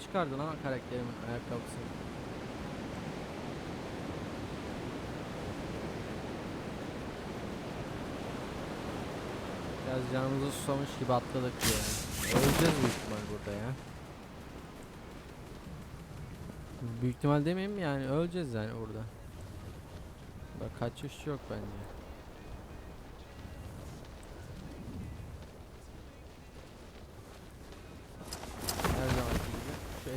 çıkardı lan karakterimin ayakkabısı. Biraz canımızı susamış gibi atladık ya. Öleceğiz büyük ihtimal burada ya. Büyük ihtimal demeyeyim yani öleceğiz yani burada. Bak kaçış yok bence. Her zamanki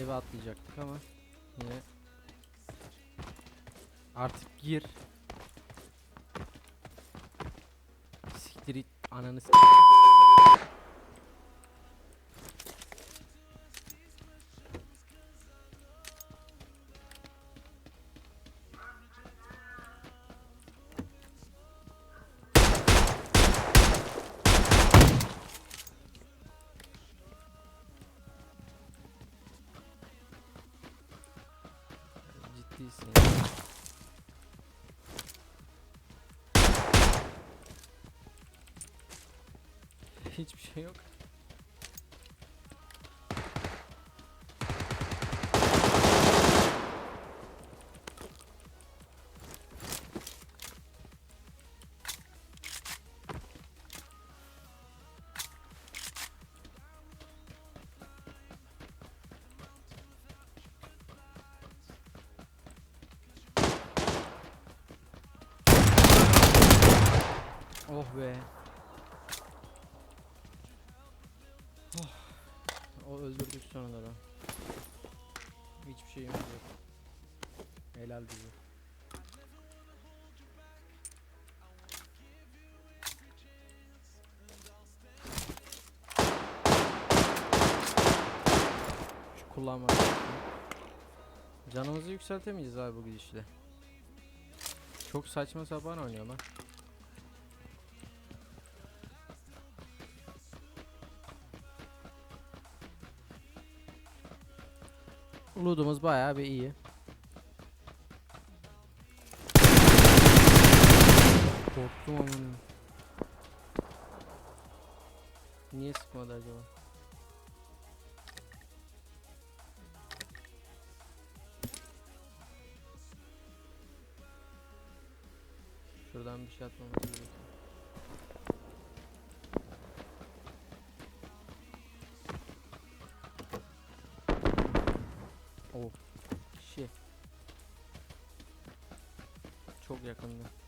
eve atlayacaktık ama yine artık gir. Siktir it ananı s- Hiçbir şey yok. Oh be. Oh. O öldürdük da. Hiçbir şeyimiz yok. Helal bize. Şu kullanma. Canımızı yükseltemeyeceğiz abi bu gidişle. Çok saçma sapan oynuyor lan. Loot'umuz bayağı bir iyi. Korktum amına. Niye sıkmadı acaba? Şuradan bir şey atmamız gerekiyor. Çok yakında.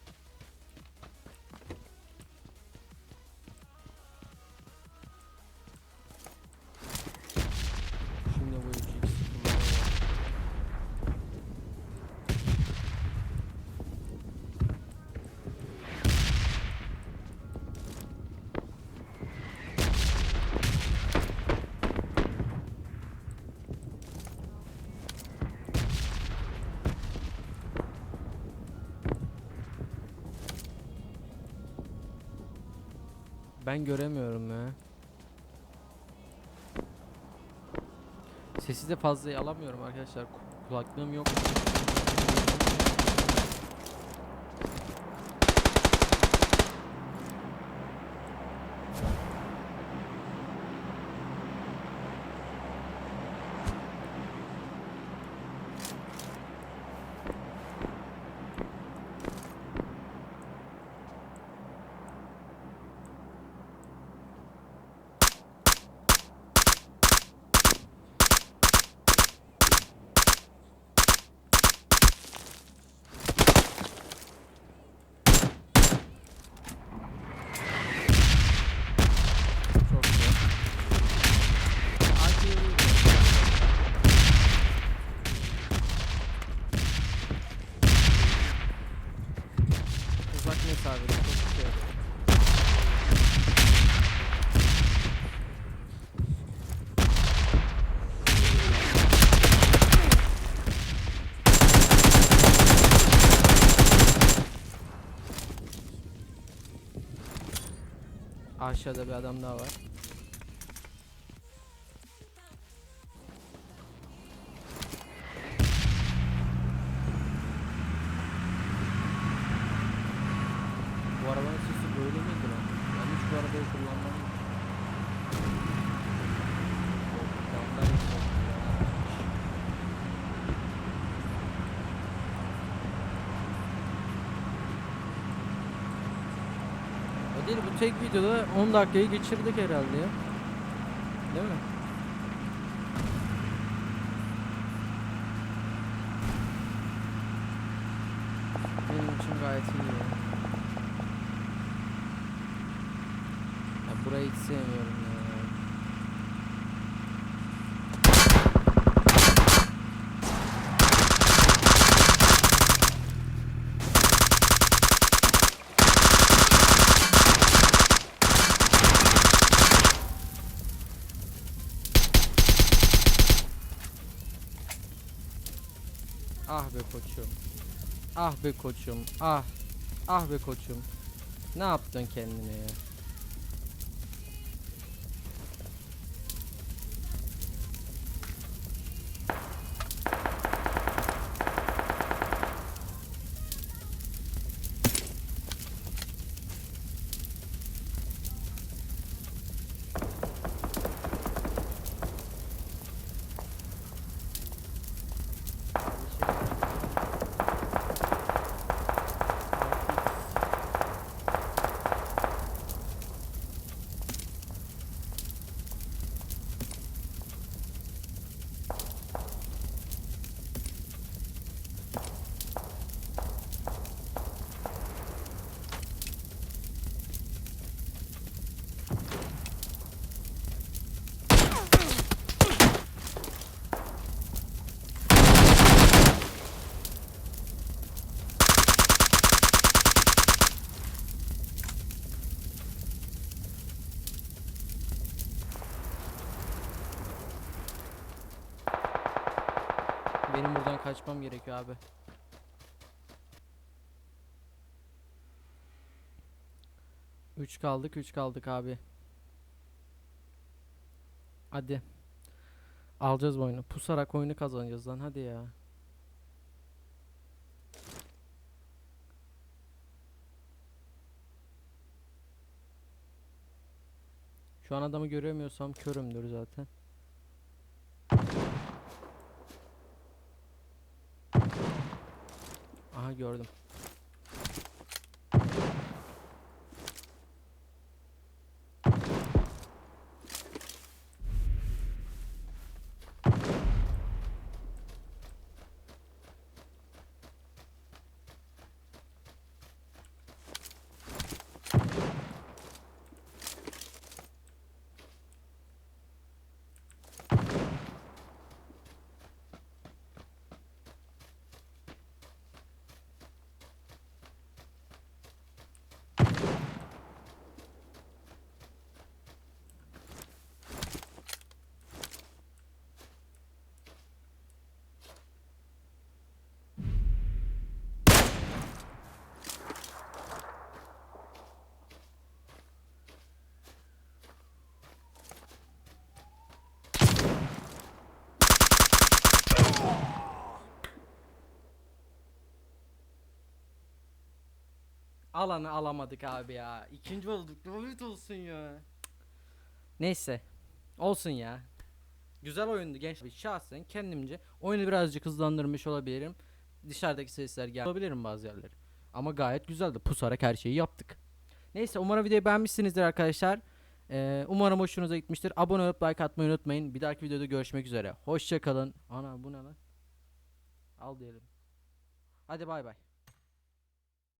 Ben göremiyorum ya. Sesi de fazla alamıyorum arkadaşlar. Ku- Kulaklığım yok. Çok güzel. AK'yi vuracağım. Uzak mesafede çok şey yok. Aşağıda bir adam daha var. Bu arabanın sesi böyle miydi lan? Ben hiç bu arabayı kullanmam. Korktum, ben korktum ya. Değil bu tek videoda 10 dakikayı geçirdik herhalde ya. Değil mi? Benim için gayet iyi ya. Ya burayı hiç sevmiyorum ya. Ah be koçum. Ah be koçum. Ah. Ah be koçum. Ne yaptın kendine ya? Benim buradan kaçmam gerekiyor abi. Üç kaldık, üç kaldık abi. Hadi. Alacağız bu oyunu. Pusarak oyunu kazanacağız lan hadi ya. Şu an adamı göremiyorsam körümdür zaten. Aha gördüm. Alanı alamadık abi ya. İkinci olduk. Lanet olsun ya. Neyse. Olsun ya. Güzel oyundu gençler. Şahsen kendimce oyunu birazcık hızlandırmış olabilirim. Dışarıdaki sesler gel olabilirim bazı yerleri. Ama gayet güzeldi. Pusarak her şeyi yaptık. Neyse umarım videoyu beğenmişsinizdir arkadaşlar. Ee, umarım hoşunuza gitmiştir. Abone olup like atmayı unutmayın. Bir dahaki videoda görüşmek üzere. Hoşçakalın. Ana bu ne lan? Al diyelim. Hadi bay bay.